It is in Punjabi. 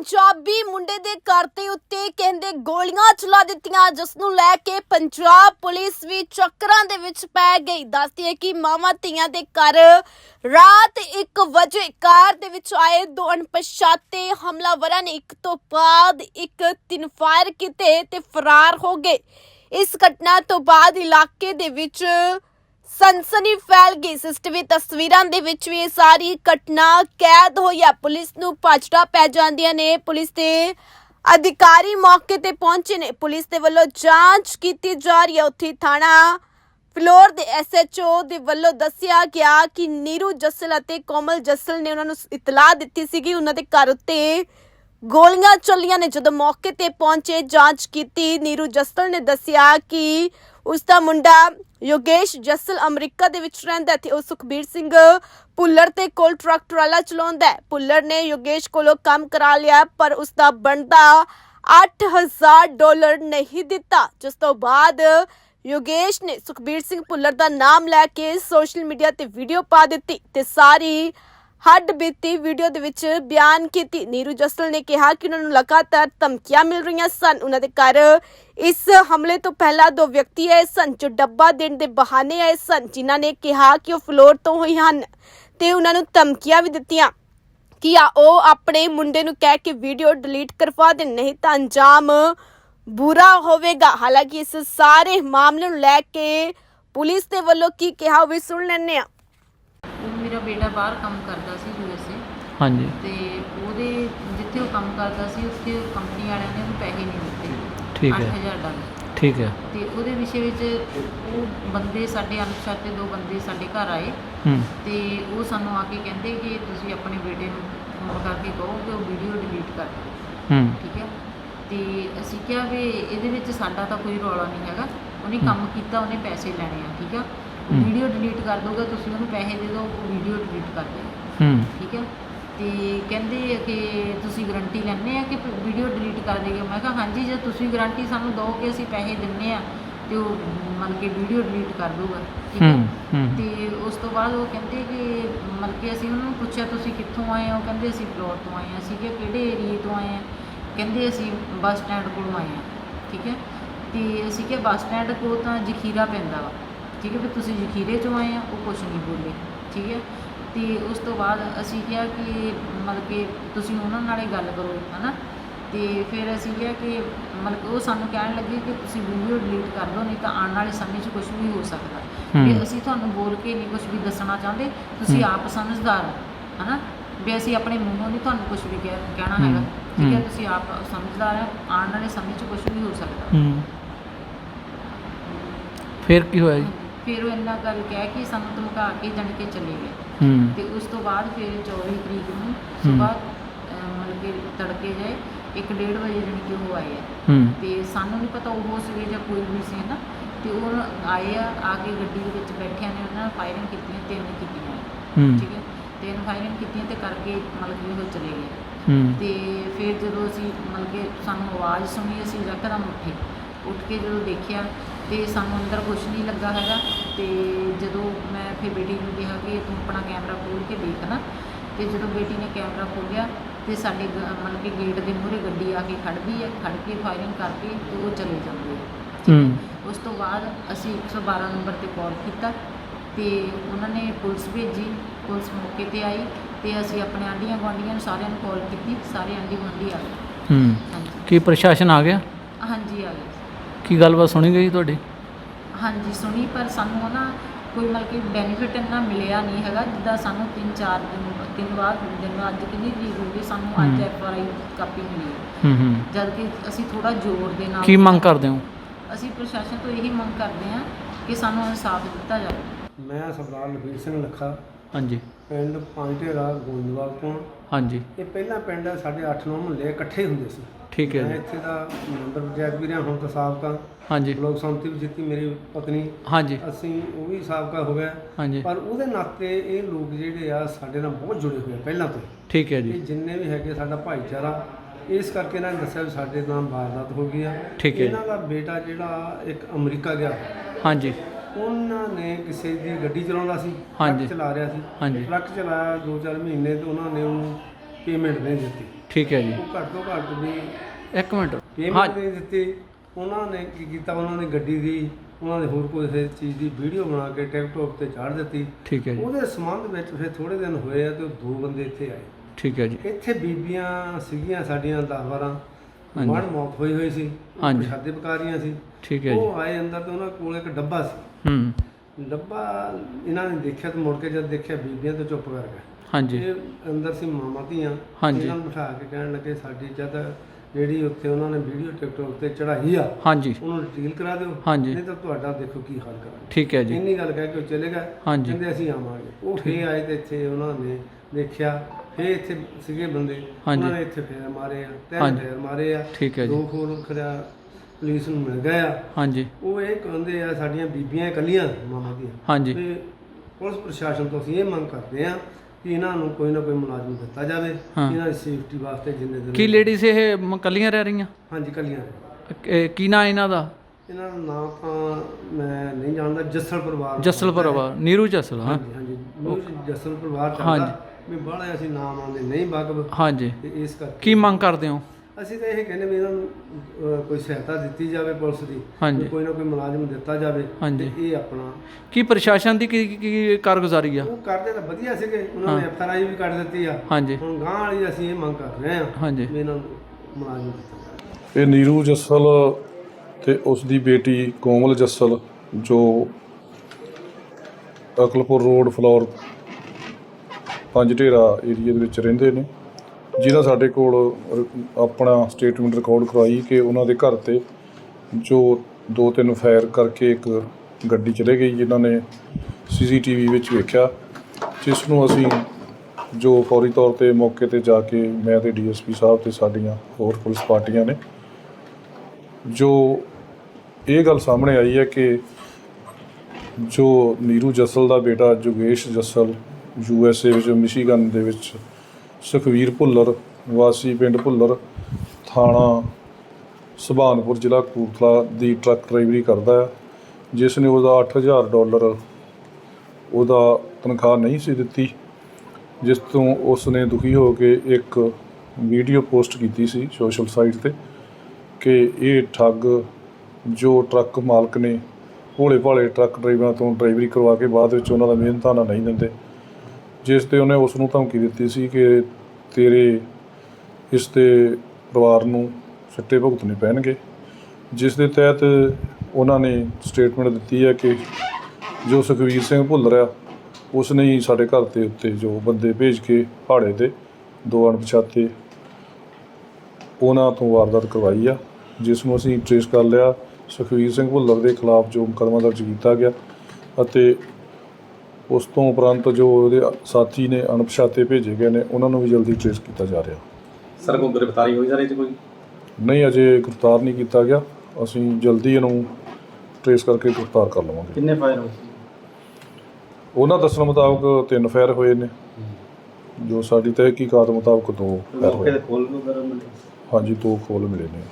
ਪੰਜਾਬੀ ਮੁੰਡੇ ਦੇ ਘਰ ਦੇ ਉੱਤੇ ਕਹਿੰਦੇ ਗੋਲੀਆਂ ਚਲਾ ਦਿੱਤੀਆਂ ਜਿਸ ਨੂੰ ਲੈ ਕੇ ਪੰਜਾਬ ਪੁਲਿਸ ਵੀ ਚੱਕਰਾਂ ਦੇ ਵਿੱਚ ਪੈ ਗਈ। ਦੱਸਦੀ ਹੈ ਕਿ ਮਾਵਾਂ ਧੀਆਂ ਦੇ ਘਰ ਰਾਤ 1 ਵਜੇ ਕਾਰ ਦੇ ਵਿੱਚ ਆਏ ਦੋ ਅਣਪਛਾਤੇ ਹਮਲਾਵਰਾਂ ਨੇ ਇੱਕ ਤੋਂ ਬਾਅਦ ਇੱਕ ਤਿੰਨ ਫਾਇਰ ਕੀਤੇ ਤੇ ਫਰਾਰ ਹੋ ਗਏ। ਇਸ ਘਟਨਾ ਤੋਂ ਬਾਅਦ ਇਲਾਕੇ ਦੇ ਵਿੱਚ ਸਨਸਨੀ ਫੈਲ ਗਈ। ਸਿਸਟਮੀ ਤਸਵੀਰਾਂ ਦੇ ਵਿੱਚ ਵੀ ਇਹ ਸਾਰੀ ਘਟਨਾ ਕੈਦ ਹੋਈ ਹੈ ਪੁਲਿਸ ਨੂੰ ਭਜੜਾ ਪੈ ਜਾਂਦੀਆਂ ਨੇ। ਪੁਲਿਸ ਦੇ ਅਧਿਕਾਰੀ ਮੌਕੇ ਤੇ ਪਹੁੰਚੇ ਨੇ। ਪੁਲਿਸ ਦੇ ਵੱਲੋਂ ਜਾਂਚ ਕੀਤੀ ਜਾ ਰਹੀ ਹੈ ਉੱਥੇ ਥਾਣਾ ਫਲੋਰ ਦੇ ਐਸਐਚਓ ਦੇ ਵੱਲੋਂ ਦੱਸਿਆ ਗਿਆ ਕਿ ਨੀਰੂ ਜੱਸਲ ਅਤੇ ਕੋਮਲ ਜੱਸਲ ਨੇ ਉਹਨਾਂ ਨੂੰ ਇਤਲਾਹ ਦਿੱਤੀ ਸੀ ਕਿ ਉਹਨਾਂ ਦੇ ਘਰ ਉੱਤੇ ਗੋਲੀਆਂ ਚੱਲੀਆਂ ਨੇ। ਜਦੋਂ ਮੌਕੇ ਤੇ ਪਹੁੰਚੇ, ਜਾਂਚ ਕੀਤੀ, ਨੀਰੂ ਜੱਸਲ ਨੇ ਦੱਸਿਆ ਕਿ ਉਸ ਦਾ ਮੁੰਡਾ ਯੋਗੇਸ਼ ਜੱਸਲ ਅਮਰੀਕਾ ਦੇ ਵਿੱਚ ਰਹਿੰਦਾ ਤੇ ਉਹ ਸੁਖਬੀਰ ਸਿੰਘ ਪੁੱਲਰ ਤੇ ਕੋਲ ਟਰੱਕ ਟਰਾਲਾ ਚਲਾਉਂਦਾ ਪੁੱਲਰ ਨੇ ਯੋਗੇਸ਼ ਕੋਲੋਂ ਕੰਮ ਕਰਾ ਲਿਆ, ਪਰ ਉਸ ਦਾ ਬਣਦਾ 8000 ਡਾਲਰ ਨਹੀਂ ਦਿੱਤਾ। ਜਿਸ ਤੋਂ ਬਾਅਦ ਯੋਗੇਸ਼ ਨੇ ਸੁਖਬੀਰ ਸਿੰਘ ਪੁੱਲਰ ਦਾ ਨਾਮ ਲੈ ਕੇ ਸੋਸ਼ਲ ਮੀਡੀਆ ਤੇ ਵੀਡੀਓ ਪਾ ਦਿੱਤੀ ਤੇ ਸਾਰੀ ਹੱਡ ਬੀਤੀ ਵੀਡੀਓ ਦੇ ਵਿੱਚ ਬਿਆਨ ਕੀਤੀ। ਨੀਰੂ ਜਸਲ ਨੇ ਕਿਹਾ ਕਿ ਉਹਨਾਂ ਨੂੰ ਲਗਾਤਾਰ ਧਮਕੀਆਂ ਮਿਲ ਰਹੀਆਂ ਸਨ। ਉਹਨਾਂ ਦੇ ਘਰ ਇਸ ਹਮਲੇ ਤੋਂ ਪਹਿਲਾਂ ਦੋ ਵਿਅਕਤੀ ਆਏ ਸਨ, ਜੋ ਡੱਬਾ ਦੇਣ ਦੇ ਬਹਾਨੇ ਆਏ ਸਨ, ਜਿਨ੍ਹਾਂ ਨੇ ਕਿਹਾ ਕਿ ਉਹ ਫਲੋਰ ਤੋਂ ਹੋਈ ਹਨ ਤੇ ਉਹਨਾਂ ਨੂੰ ਧਮਕੀਆਂ ਵੀ ਦਿੱਤੀਆਂ ਕਿ ਆ, ਉਹ ਆਪਣੇ ਮੁੰਡੇ ਨੂੰ ਕਹਿ ਕੇ ਵੀਡੀਓ ਡਿਲੀਟ ਕਰਵਾ ਦੇ ਨਹੀਂ ਤਾਂ ਅੰਜਾਮ ਬੁਰਾ ਹੋਵੇਗਾ। ਹਾਲਾਂਕਿ ਇਸ ਸਾਰੇ ਮਾਮਲੇ ਨੂੰ ਲੈ ਕੇ ਪੁਲਿਸ ਦੇ ਵੱਲੋਂ ਕੀ ਕਿਹਾ ਉਹ ਵੀ ਸੁਣ ਲੈਂਦੇ ਆ ਮੇਰਾ ਬੇਟਾ ਬਾਹਰ ਕੰਮ ਕਰਦਾ ਸੀ ਯੂਐਸਏ ਹਾਂਜੀ। ਤੇ ਉਹਦੇ ਜਿੱਥੇ ਉਹ ਕੰਮ ਕਰਦਾ ਸੀ ਉੱਥੇ ਕੰਪਨੀ ਵਾਲਿਆਂ ਨੇ ਉਹਨੂੰ ਪੈਸੇ ਨਹੀਂ ਦਿੱਤੇ। ਠੀਕ ਹੈ। 8000 ਡਾਲਰ। ਠੀਕ ਹੈ। ਤੇ ਉਹਦੇ ਵਿਸ਼ੇ ਵਿੱਚ ਉਹ ਬੰਦੇ ਸਾਡੇ ਅਣਪਛਾਤੇ ਦੋ ਬੰਦੇ ਸਾਡੇ ਘਰ ਆਏ। ਹੂੰ। ਤੇ ਉਹ ਸਾਨੂੰ ਆ ਕੇ ਕਹਿੰਦੇ ਕਿ ਤੁਸੀਂ ਆਪਣੇ ਬੇਟੇ ਨੂੰ ਫੋਨ ਕਰਕੇ ਕਹੋ ਕਿ ਉਹ ਵੀਡੀਓ ਡਿਲੀਟ ਕਰ ਦੇ ਹੂੰ। ਠੀਕ ਹੈ। ਤੇ ਅਸੀਂ ਕਿਹਾ ਵੀ ਇਹਦੇ ਵਿੱਚ ਸਾਡਾ ਤਾਂ ਕੋਈ ਰੌਲਾ ਨਹੀਂ ਹੈਗਾ। ਉਹਨੇ ਕੰਮ ਕੀਤਾ ਉਹਨੇ ਪੈਸੇ ਲੈਣੇ ਆ। ਠੀਕ ਆ। ਵੀਡੀਓ ਡਿਲੀਟ ਕਰ ਦੋਗਾ ਤੁਸੀਂ ਉਹਨੂੰ ਪੈਸੇ ਦੇ ਦਿਓ ਉਹ ਵੀਡੀਓ ਡਿਲੀਟ ਕਰ ਦੇ ਹੂੰ। ਠੀਕ ਹੈ? ਤੇ ਕਹਿੰਦੇ ਕਿ ਤੁਸੀਂ ਗਾਰੰਟੀ ਲੈਂਦੇ ਆ ਕਿ ਵੀਡੀਓ ਡਿਲੀਟ ਕਰ ਦੇਗੇ ਮੈਂ ਕਿਹਾ ਹਾਂਜੀ ਜੇ ਤੁਸੀਂ ਗਾਰੰਟੀ ਸਾਨੂੰ ਦਿਓ ਕਿ ਅਸੀਂ ਪੈਸੇ ਦਿੰਨੇ ਆ ਤੇ ਉਹ ਮੰਨ ਕੇ ਵੀਡੀਓ ਡਿਲੀਟ ਕਰ ਦੂਗਾ। ਠੀਕ ਹੈ? ਹੂੰ ਹੂੰ। ਤੇ ਉਸ ਤੋਂ ਬਾਅਦ ਉਹ ਕਹਿੰਦੇ ਕਿ ਮਤਲਬ ਕਿ ਅਸੀਂ ਉਹਨਾਂ ਨੂੰ ਪੁੱਛਿਆ ਤੁਸੀਂ ਕਿੱਥੋਂ ਆਏ ਹੋ? ਕਹਿੰਦੇ ਅਸੀਂ ਫਲੋਰ ਤੋਂ ਆਏ ਹਾਂ। ਅਸੀਂ ਕਿ ਕਿਹੜੇ ਏਰੀਏ ਤੋਂ ਆਏ ਹਾਂ? ਕਹਿੰਦੇ ਅਸੀਂ ਬੱਸ ਸਟੈਂਡ ਕੋਲੋਂ ਆਏ ਹਾਂ। ਠੀਕ ਹੈ? ਤੇ ਅਸੀਂ ਕਿ ਬੱਸ ਸਟੈਂਡ ਕੋਲ ਤਾਂ ਜ਼ਖੀਰਾ ਪੈਂਦਾ ਵਾ। ਠੀਕ ਹੈ ਵੀ ਤੁਸੀਂ ਜ਼ਖੀਰੇ ਚੋਂ ਆਏ ਆ ਉਹ ਕੁਛ ਨਹੀਂ ਬੋਲੇ ਠੀਕ ਹੈ ਤੇ ਉਸ ਤੋਂ ਬਾਅਦ ਅਸੀਂ ਕਿਹਾ ਕਿ ਮਤਲਬ ਕਿ ਤੁਸੀਂ ਉਹਨਾਂ ਨਾਲੇ ਗੱਲ ਕਰੋ ਹਨਾ ਤੇ ਫਿਰ ਅਸੀਂ ਕਿਹਾ ਕਿ ਮਤਲਬ ਉਹ ਸਾਨੂੰ ਕਹਿਣ ਲੱਗੇ ਕਿ ਤੁਸੀਂ ਵੀਡੀਓ ਡਿਲੀਟ ਕਰ ਦਿਓ ਨਹੀਂ ਤਾਂ ਆਉਣ ਵਾਲੇ ਸਮੇਂ 'ਚ ਕੁਝ ਵੀ ਹੋ ਸਕਦਾ ਵੀ ਹੂੰ। ਅਸੀਂ ਤੁਹਾਨੂੰ ਬੋਲ ਕੇ ਨਹੀਂ ਕੁਝ ਵੀ ਦੱਸਣਾ ਚਾਹੁੰਦੇ ਤੁਸੀਂ ਹੂੰ। ਆਪ ਸਮਝਦਾਰ ਹੋ ਹਨਾ ਵੀ ਅਸੀਂ ਆਪਣੇ ਮੂੰਹੋਂ ਨਹੀਂ ਤੁਹਾਨੂੰ ਕੁਝ ਵੀ ਕਹਿ- ਕਹਿਣਾ ਹੂੰ। ਹੈਗਾ ਠੀਕ ਹੈ ਹੂੰ। ਤੁਸੀਂ ਆਪ ਸਮਝਦਾਰ ਹੋ ਆਉਣ ਵਾਲੇ ਸਮੇਂ 'ਚ ਕੁਝ ਵੀ ਹੋ ਸਕਦਾ ਹੂੰ ਫਿਰ ਕੀ ਹੋਇਆ ਜੀ ਫਿਰ ਉਹ ਇੰਨਾ ਗੱਲ ਕਹਿ ਕੇ ਸਾਨੂੰ ਧਮਕਾ ਕੇ ਜਾਣੀ ਕਿ ਚਲੇ ਗਏ। ਹੂੰ। ਤੇ ਉਸ ਤੋਂ ਬਾਅਦ ਫਿਰ 24 ਤਰੀਕ ਨੂੰ। ਸਵੇਰ ਮਤਲਬ ਕਿ ਤੜਕੇ ਜਾਏ 1:30 ਵਜੇ ਜਾਣੀ ਕਿ ਉਹ ਆਏ ਆ। ਹੂੰ। ਤੇ ਸਾਨੂੰ ਨਹੀਂ ਪਤਾ ਉਹ ਸੀਗੇ ਜਾਂ ਕੋਈ ਵੀ ਸੀ ਨਾ ਤੇ ਉਹ ਆਏ ਆ ਆ ਕੇ ਗੱਡੀ ਦੇ ਵਿੱਚ ਬੈਠਿਆਂ ਨੇ ਉਹਨਾਂ ਫਾਇਰਿੰਗ ਕੀਤੀਆਂ ਤਿੰਨ ਕੀਤੀਆਂ। ਹੂੰ। ਠੀਕ ਹੈ? ਤਿੰਨ ਫਾਇਰਿੰਗ ਕੀਤੀਆਂ ਤੇ ਕਰਕੇ ਮਤਲਬ ਕਿ ਉਹ ਚਲੇ ਗਏ। ਤੇ ਫਿਰ ਜਦੋਂ ਅਸੀਂ ਮਤਲਬ ਕਿ ਸਾਨੂੰ ਆਵਾਜ਼ ਸੁਣੀ ਅਸੀਂ ਯਕਦਮ ਉੱਠੇ। ਉੱਠ ਕੇ ਜਦੋਂ ਦੇਖਿਆ ਤੇ ਸਾਨੂੰ ਅੰਦਰ ਕੁਝ ਨਹੀਂ ਲੱਗਾ ਹੈਗਾ ਤੇ ਜਦੋਂ ਮੈਂ ਫਿਰ ਬੇਟੀ ਨੂੰ ਕਿਹਾ ਕਿ ਤੂੰ ਆਪਣਾ ਕੈਮਰਾ ਖੋਲ ਕੇ ਦੇਖ ਨਾ ਤੇ ਜਦੋਂ ਬੇਟੀ ਨੇ ਕੈਮਰਾ ਖੋਲ੍ਹਿਆ ਤੇ ਸਾਡੇ ਗ- ਮਤਲਬ ਕਿ ਗੇਟ ਦੇ ਮੂਹਰੇ ਗੱਡੀ ਆ ਕੇ ਖੜਦੀ ਹੈ ਖੜ ਕੇ ਫਾਇਰਿੰਗ ਕਰਕੇ ਤੇ ਉਹ ਚਲੇ ਜਾਂਦੇ ਆ। ਹੈ। ਹੂੰ। ਉਸ ਤੋਂ ਬਾਅਦ ਅਸੀਂ 112 ਨੰਬਰ ਤੇ ਕਾਲ ਕੀਤਾ ਤੇ ਉਹਨਾਂ ਨੇ ਪੁਲਿਸ ਭੇਜੀ ਪੁਲਿਸ ਮੌਕੇ ਤੇ ਆਈ ਤੇ ਅਸੀਂ ਆਪਣੇ ਆਂਢੀਆਂ ਗੁਆਂਢੀਆਂ ਨੂੰ ਸਾਰਿਆਂ ਨੂੰ ਕਾਲ ਕੀਤੀ ਸਾਰੇ ਆਂਢੀ ਗੁਆਂਢੀ ਆ ਗਏ। ਹੂੰ। ਹਾਂਜੀ। ਕੀ ਪ੍ਰਸ਼ਾਸਨ ਆ ਗਿਆ? ਹਾਂਜੀ ਆ ਗਏ ਕੀ ਗੱਲਬਾਤ ਸੁਣੀ ਗਈ ਤੁਹਾਡੀ? ਹਾਂਜੀ ਸੁਣੀ ਪਰ ਸਾਨੂੰ ਨਾ ਕੋਈ ਮਤਲਬ ਕਿ ਬੈਨੀਫਿਟ ਇੰਨਾ ਮਿਲਿਆ ਨਹੀਂ ਹੈਗਾ ਜਿੱਦਾਂ ਸਾਨੂੰ ਤਿੰਨ ਚਾਰ ਦਿਨ ਤਿੰਨ ਵਾਰ ਦਿਨ ਅੱਜ ਕਿੰਨੀ ਤਰੀਕ ਹੋ ਗਈ ਸਾਨੂੰ ਅੱਜ। ਐਫ ਆਰ ਆਈ ਕਾਪੀ ਮਿਲੀ ਹੈ। ਹੂੰ ਹੂੰ। ਜਦ ਕਿ ਅਸੀਂ ਥੋੜਾ ਜ਼ੋਰ ਦੇ ਨਾਲ ਕੀ ਮੰਗ ਕਰਦੇ ਹੋ? ਅਸੀਂ ਪ੍ਰਸ਼ਾਸਨ ਤੋਂ ਇਹੀ ਮੰਗ ਕਰਦੇ ਹਾਂ ਕਿ ਸਾਨੂੰ ਇਨਸਾਫ ਦਿੱਤਾ ਜਾਵੇ। ਮੈਂ ਸਰਦਾਰ ਲਖਵੀਰ ਸਿੰਘ ਲੱਖਾ ਹਾਂਜੀ। ਪਿੰਡ ਪੰਜਟੇਰਾ ਗੋਇੰਦਵਾਲ ਤੋਂ। ਹਾਂਜੀ। ਇਹ ਪਹਿਲਾਂ ਪਿੰਡ ਸਾਡੇ 8-9 ਮੁਹੱਲੇ ਇਕੱਠੇ ਹੁੰਦੇ ਸੀ। ਠੀਕ ਹੈ ਮੈਂ ਜੀ। ਇੱਥੇ ਦਾ ਮੈਂਬਰ ਪੰਚਾਇਤ ਵੀ ਰਿਹਾ ਹੁਣ ਤਾਂ ਸਾਬਕਾ। ਹਾਂਜੀ। ਬਲੋਕ ਸੰਮਤੀ ਵੀ ਜਿੱਤੀ ਮੇਰੀ ਪਤਨੀ। ਹਾਂਜੀ। ਅਸੀਂ ਉਹ ਵੀ ਸਾਬਕਾ ਹੋ ਗਿਆ। ਹਾਂਜੀ। ਪਰ ਉਹਦੇ ਨਾਤੇ ਇਹ ਲੋਕ ਜਿਹੜੇ ਆ ਸਾਡੇ ਨਾਲ ਬਹੁਤ ਜੁੜੇ ਹੋਏ ਆ ਪਹਿਲਾਂ ਤੋਂ। ਠੀਕ ਹੈ ਇਹ ਜੀ ਜਿੰਨੇ ਵੀ ਹੈਗੇ ਸਾਡਾ ਭਾਈਚਾਰਾ ਇਸ ਕਰਕੇ ਇਹਨਾਂ ਨੇ ਦੱਸਿਆ ਵੀ ਸਾਡੇ ਨਾਲ ਵਾਰਦਾਤ ਹੋ ਗਈ ਆ। ਠੀਕ ਹੈ। ਇਹਨਾਂ ਦਾ ਬੇਟਾ ਜਿਹੜਾ ਇੱਕ ਅਮਰੀਕਾ ਗਿਆ। ਹਾਂਜੀ। ਉਹਨਾਂ ਨੇ ਕਿਸੇ ਦੀ ਗੱਡੀ ਚਲਾਉਂਦਾ ਸੀ ਹਾਂਜੀ। ਚਲਾ ਰਿਹਾ ਸੀ। ਹਾਂਜੀ। ਟਰੱਕ ਚਲਾਇਆ 2-4 ਮਹੀਨੇ ਤੇ ਉਹਨਾਂ ਨੇ ਉਹਨੂੰ ਪੇਮੈਂਟ ਨਹੀਂ ਦਿੱਤੀ। ਠੀਕ ਹੈ ਜੀ। ਉਹ ਘੱਟ ਤੋਂ ਘੱਟ ਵੀ ਇੱਕ ਮਿੰਟ। ਹਾਂ। ਪੇਮੈਂਟ ਨਹੀਂ ਦਿੱਤੀ। ਉਹਨਾਂ ਨੇ ਕੀ ਕੀਤਾ? ਉਹਨਾਂ ਦੀ ਗੱਡੀ ਦੀ ਉਹਨਾਂ ਦੇ ਹੋਰ ਕੋਈ ਚੀਜ਼ ਦੀ ਵੀਡੀਓ ਬਣਾ ਕੇ ਟਿਕਟੋਕ ਤੇ ਚਾੜ ਦਿੱਤੀ। ਠੀਕ ਹੈ ਜੀ। ਉਹਦੇ ਸੰਬੰਧ ਵਿੱਚ ਫਿਰ ਥੋੜੇ ਦਿਨ ਹੋਏ ਆ ਤੇ ਉਹ ਦੋ ਬੰਦੇ ਇੱਥੇ ਆਏ। ਠੀਕ ਹੈ ਜੀ। ਇੱਥੇ ਬੀਬੀਆਂ ਸੀਗੀਆਂ ਸਾਡੀਆਂ 10 12 ਹਾਂਜੀ। ਮੜ ਮੌਤ ਹੋਈ ਹੋਈ ਸੀ। ਹਾਂਜੀ। ਪ੍ਰਸ਼ਾਦੇ ਪਕਾਰੀਆਂ ਸੀ। ਠੀਕ ਹੈ ਜੀ। ਉਹ ਆਏ ਅੰਦਰ ਤੇ ਉਹਨਾਂ ਕੋਲ ਇੱਕ ਡੱਬਾ ਸੀ। ਹੂੰ। ਡੱਬਾ ਇਹਨਾਂ ਨੇ ਦੇਖਿਆ ਤੇ ਮੁੜ ਕੇ ਜਦ ਦੇਖਿਆ ਬੀਬੀਆਂ ਤੇ ਚੁੱਪ ਕਰ ਗਏ। ਹਾਂਜੀ। ਇਹ ਅੰਦਰ ਸੀ ਮਾਮਾ ਧੀਆਂ। ਹਾਂਜੀ। ਇਹਨਾਂ ਨੂੰ ਬਿਠਾ ਕੇ ਕਹਿਣ ਲੱਗੇ ਸਾਡੀ ਜਦ ਜਿਹੜੀ ਉੱਥੇ ਉਹਨਾਂ ਨੇ ਵੀਡੀਓ ਟਿਕਟੋਕ ਤੇ ਚੜਾਈ ਆ ਹਾਂਜੀ। ਉਹਨੂੰ ਡਿਟੇਲ ਕਰਾ ਦਿਓ। ਹਾਂਜੀ। ਨਹੀਂ ਤਾਂ ਤੁਹਾਡਾ ਦੇਖੋ ਕੀ ਹਾਲ ਕਰਾਂਗੇ। ਠੀਕ ਹੈ ਜੀ। ਇੰਨੀ ਗੱਲ ਕਹਿ ਕੇ ਉਹ ਚਲੇ ਗਏ। ਹਾਂਜੀ। ਕਹਿੰਦੇ ਅਸੀਂ ਆਵਾਂਗੇ। ਉਹ ਫੇਰ ਆਏ ਤੇ ਇੱਥੇ ਉਹਨਾਂ ਨੇ ਦੇਖਿਆ ਫੇਰ ਇੱਥੇ ਸੀਗੇ ਬੰਦੇ। ਹਾਂਜੀ। ਉਹਨਾਂ ਨੇ ਇੱਥੇ ਫੇਰ ਮਾਰੇ ਆ ਤਿੰਨ ਹਾਂਜੀ। ਫੇਰ ਮਾਰੇ ਆ। ਠੀਕ ਹੈ ਜੀ। ਦੋ ਖੋਲ ਖੜਿਆ ਪੁਲਿਸ ਨੂੰ ਮਿਲ ਗਏ ਆ। ਹਾਂਜੀ। ਉਹ ਇਹ ਕਹਿੰਦੇ ਆ ਸਾਡੀਆਂ ਬੀਬੀਆਂ ਇਕੱਲੀਆਂ ਮਾਮਾ ਦੀਆਂ। ਹਾਂਜੀ। ਤੇ ਪੁਲਿਸ ਪ੍ਰਸ਼ਾਸਨ ਤੋਂ ਅਸੀਂ ਇਹ ਮੰਗ ਕਰਦੇ ਆ ਕਿ ਇਹਨਾਂ ਨੂੰ ਕੋਈ ਨਾ ਕੋਈ ਮੁਲਾਜ਼ਮ ਦਿੱਤਾ ਜਾਵੇ ਹਾਂ। ਇਹਨਾਂ ਦੀ ਸੇਫਟੀ ਵਾਸਤੇ ਜਿੰਨੇ ਦਿਨ ਕੀ ਲੇਡੀਜ਼ ਇਹ ਮ- ਇਕੱਲੀਆਂ ਰਹਿ ਰਹੀਆਂ? ਹਾਂਜੀ ਇਕੱਲੀਆਂ ਨੇ। ਕੀ ਨਾਂ ਇਹਨਾਂ ਦਾ? ਇਹਨਾਂ ਦਾ ਨਾਮ ਤਾਂ ਮੈਂ ਨਹੀਂ ਜਾਣਦਾ ਜੱਸਲ ਪਰਿਵਾਰ ਜਸਲ ਪਰਵਾ ਨੀਰੂ ਜਸਲ ਹਾਂ। ਹਾਂਜੀ ਹਾਂਜੀ। ਨਿਊਜ਼ ਜੱਸਲ ਪਰਿਵਾਰ ਚੱਲਦਾ। ਵੀ ਬਾਹਲਾ ਅਸੀਂ ਨਾਮ ਆਉਂਦੇ ਨਹੀਂ ਵਾਕਬ ਹਾਂਜੀ। ਤੇ ਇਸ ਕਰਕੇ ਕੀ ਮੰਗ ਕਰਦੇ ਹੋ? ਅਸੀਂ ਤਾਂ ਇਹ ਕਹਿੰਦੇ ਵੀ ਇਹਨਾਂ ਨੂੰ ਅਹ, ਕੋਈ ਸਹਾਇਤਾ ਦਿੱਤੀ ਜਾਵੇ ਪੁਲਿਸ ਦੀ ਹਾਂਜੀ। ਵੀ ਕੋਈ ਨਾ ਕੋਈ ਮੁਲਾਜ਼ਮ ਦਿੱਤਾ ਜਾਵੇ ਹਾਂਜੀ। ਤੇ ਇਹ ਆਪਣਾ ਕੀ ਪ੍ਰਸ਼ਾਸਨ ਦੀ ਕੀ ਕੀ ਕਾਰਗੁਜ਼ਾਰੀ ਆ? ਉਹ ਕਰਦੇ ਤਾਂ ਵਧੀਆ ਸੀਗੇ ਉਹਨਾਂ ਨੇ ਐਫ ਆਰ ਆਈ ਵੀ ਕੱਢ ਦਿੱਤੀ ਆ। ਹਾਂਜੀ। ਹੁਣ ਗਾਂ ਵਾਲੀ ਅਸੀਂ ਇਹ ਮੰਗ ਕਰ ਰਹੇ ਹਾਂ ਹਾਂਜੀ। ਵੀ ਇਹਨਾਂ ਨੂੰ ਮੁਲਾਜ਼ਮ ਦਿੱਤਾ ਜਾਵੇ। ਇਹ ਨੀਰੂ ਜੱਸਲ ਤੇ ਉਸ ਦੀ ਬੇਟੀ ਕੋਮਲ ਜੱਸਲ ਜੋ ਅਕਲਪੁਰ ਰੋਡ ਫਲੋਰ ਪੰਜ ਢੇਰਾ ਏਰੀਆ ਦੇ ਵਿੱਚ ਰਹਿੰਦੇ ਨੇ। ਜਿਨ੍ਹਾਂ ਸਾਡੇ ਕੋਲ ਆਪਣਾ ਸਟੇਟਮੈਂਟ ਰਿਕਾਰਡ ਕਰਵਾਈ ਕਿ ਉਹਨਾਂ ਦੇ ਘਰ ਤੇ ਜੋ ਦੋ ਤਿੰਨ ਫਾਇਰ ਕਰਕੇ ਇੱਕ ਗੱਡੀ ਚਲੇ ਗਈ, ਜਿਨ੍ਹਾਂ ਨੇ ਸੀਸੀਟੀਵੀ ਵਿੱਚ ਵੇਖਿਆ, ਜਿਸ ਨੂੰ ਅਸੀਂ ਜੋ ਫੌਰੀ ਤੌਰ ਤੇ ਮੌਕੇ ਤੇ ਜਾ ਕੇ ਮੈਂ ਤੇ ਡੀਐਸਪੀ ਸਾਹਿਬ ਤੇ ਸਾਡੀਆਂ ਹੋਰ ਪੁਲਿਸ ਪਾਰਟੀਆਂ ਨੇ, ਜੋ ਇਹ ਗੱਲ ਸਾਹਮਣੇ ਆਈ ਹੈ ਕਿ ਜੋ ਨੀਰੂ ਜੱਸਲ ਦਾ ਬੇਟਾ ਜੋਗੇਸ਼ ਜੱਸਲ, ਯੂ ਐਸ ਏ ਵਿੱਚ, ਮਿਸ਼ੀਗਨ ਦੇ ਵਿੱਚ ਸੁਖਵੀਰ ਭੁੱਲਰ ਵਾਸੀ ਪਿੰਡ ਭੁੱਲਰ, ਥਾਣਾ ਸੁਭਾਨਪੁਰ ਜ਼ਿਲ੍ਹਾ ਕਪੂਰਥਲਾ ਦੀ ਟਰੱਕ ਡਰਾਈਵਰੀ ਕਰਦਾ ਹੈ, ਜਿਸ ਨੇ ਉਹਦਾ 8000 ਡਾਲਰ ਉਹਦਾ ਤਨਖਾਹ ਨਹੀਂ ਸੀ ਦਿੱਤੀ, ਜਿਸ ਤੋਂ ਉਸ ਨੇ ਦੁਖੀ ਹੋ ਕੇ ਇੱਕ ਵੀਡੀਓ ਪੋਸਟ ਕੀਤੀ ਸੀ ਸੋਸ਼ਲ ਸਾਈਟ ਤੇ ਕਿ ਇਹ ਠੱਗ ਜੋ ਟਰੱਕ ਮਾਲਕ ਨੇ ਭੋਲੇ ਭਾਲੇ ਟਰੱਕ ਡਰਾਈਵਰਾਂ ਤੋਂ ਡਰਾਈਵਰੀ ਕਰਵਾ ਕੇ ਬਾਅਦ ਵਿੱਚ ਉਹਨਾਂ ਦਾ ਮਿਹਨਤਾਨਾ ਨਹੀਂ ਦਿੰਦੇ ਜਿਸ ਤੇ ਉਹਨੇ ਉਸ ਨੂੰ ਧਮਕੀ ਦਿੱਤੀ ਸੀ ਕਿ ਤੇਰੇ ਇਸ ਤੇ ਪਰਿਵਾਰ ਨੂੰ ਸਿੱਟੇ ਭੁਗਤਣੇ ਪੈਣਗੇ। ਜਿਸ ਦੇ ਤਹਿਤ ਉਹਨਾਂ ਨੇ ਸਟੇਟਮੈਂਟ ਦਿੱਤੀ ਹੈ ਕਿ ਜੋ ਸੁਖਵੀਰ ਸਿੰਘ ਭੁੱਲਰ ਆ ਉਸ ਨੇ ਹੀ ਸਾਡੇ ਘਰ ਦੇ ਉੱਤੇ ਜੋ ਬੰਦੇ ਭੇਜ ਕੇ ਪਹਾੜੇ ਤੇ ਦੋ ਅਣਪਛਾਤੇ ਉਹਨਾਂ ਤੋਂ ਵਾਰਦਾਤ ਕਰਵਾਈ ਆ, ਜਿਸ ਨੂੰ ਅਸੀਂ ਟ੍ਰੇਸ ਕਰ ਲਿਆ। ਸੁਖਵੀਰ ਸਿੰਘ ਭੁੱਲਰ ਦੇ ਖਿਲਾਫ ਜੋ ਮੁਕੱਦਮਾ ਦਰਜ ਕੀਤਾ ਗਿਆ ਅਤੇ ਉਸ ਤੋਂ ਉਪਰੰਤ ਜੋ ਉਹਦੇ ਸਾਥੀ ਨੇ ਅਣਪਛਾਤੇ ਭੇਜੇ ਗਏ ਨੇ ਉਹਨਾਂ ਨੂੰ ਵੀ ਜਲਦੀ ਟ੍ਰੇਸ ਕੀਤਾ ਜਾ ਰਿਹਾ। ਸਰ ਕੋਈ ਗ੍ਰਿਫਤਾਰੀ ਹੋਈ ਸਰ ਇਹ 'ਚ ਕੋਈ? ਨਹੀਂ ਅਜੇ ਗ੍ਰਿਫਤਾਰ ਨਹੀਂ ਕੀਤਾ ਗਿਆ। ਅਸੀਂ ਜਲਦੀ ਇਹਨੂੰ ਟ੍ਰੇਸ ਕਰਕੇ ਗ੍ਰਿਫਤਾਰ ਕਰ ਲਵਾਂਗੇ। ਕਿੰਨੇ ਫਾਇਰ ਹੋਏ ਸੀ? ਉਹਨਾਂ ਦੱਸਣ ਮੁਤਾਬਕ ਤਿੰਨ ਫਾਇਰ ਹੋਏ ਨੇ। ਜੋ ਸਾਡੀ ਤਹਿਕੀਕਾਤ ਮੁਤਾਬਕ ਦੋ ਫਾਇਰ ਮੌਕੇ ਹੋਏ ਤੇ ਖੋਲ ਵਗੈਰਾ ਮਿਲੇ? ਹਾਂਜੀ ਦੋ ਖੋਲ ਮਿਲੇ ਨੇ।